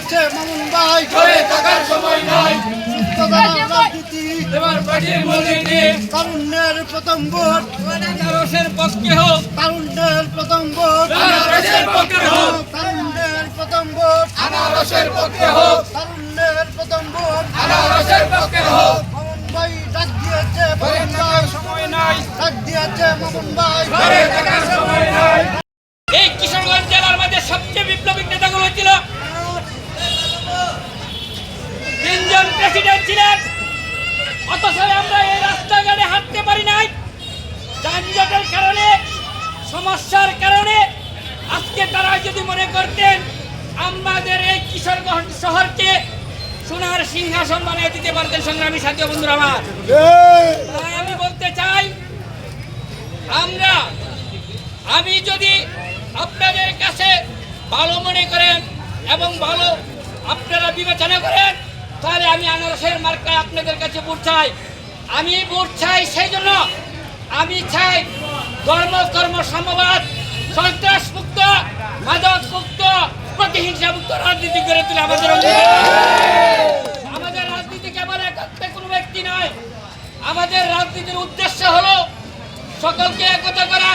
গিয়েছে মামুন ভাই ঘরে থাকার সময় নাই। তারুণ্যের প্রথম ভোট। আনারসের পক্ষে হোক তারুণ্যের প্রথম ভোট। আনারসের পক্ষে হোক তারুণ্যের প্রথম ভোট। আনারসের পক্ষে হোক তারুণ্যের প্রথম ভোট। আনারসের পক্ষে হোক। মামুন ভাই ডাক দিয়েছে ঘরে মামুন সময় নাই। ডাক দিয়েছে মামুন ভাই। যদি মনে করতেন আমাদের এই কিশোরগঞ্জ শহরকে সোনার সিংহাসন বানিয়ে দিতে পারতেন সংগ্রামী সাথী বন্ধুরা আমার। তাই আমি বলতে চাই আমরা আমি যদি আপনাদের কাছে ভালো মনে করেন এবং ভালো আপনারা বিবেচনা করেন তাহলে আমি আনারসের মার্কায় আপনাদের কাছে ভোট চাই। আমি ভোট চাই সেই জন্য আমি চাই ধর্ম কর্ম সমবাদ সন্ত্রাস মুক্ত মাদক মুক্ত প্রতিহিংসা রাজনীতি করে তুলে আমাদের আমাদের রাজনীতি কেবল একাত্মে কোনো ব্যক্তি নয়। আমাদের রাজনীতির উদ্দেশ্য হলো সকলকে একতা করা।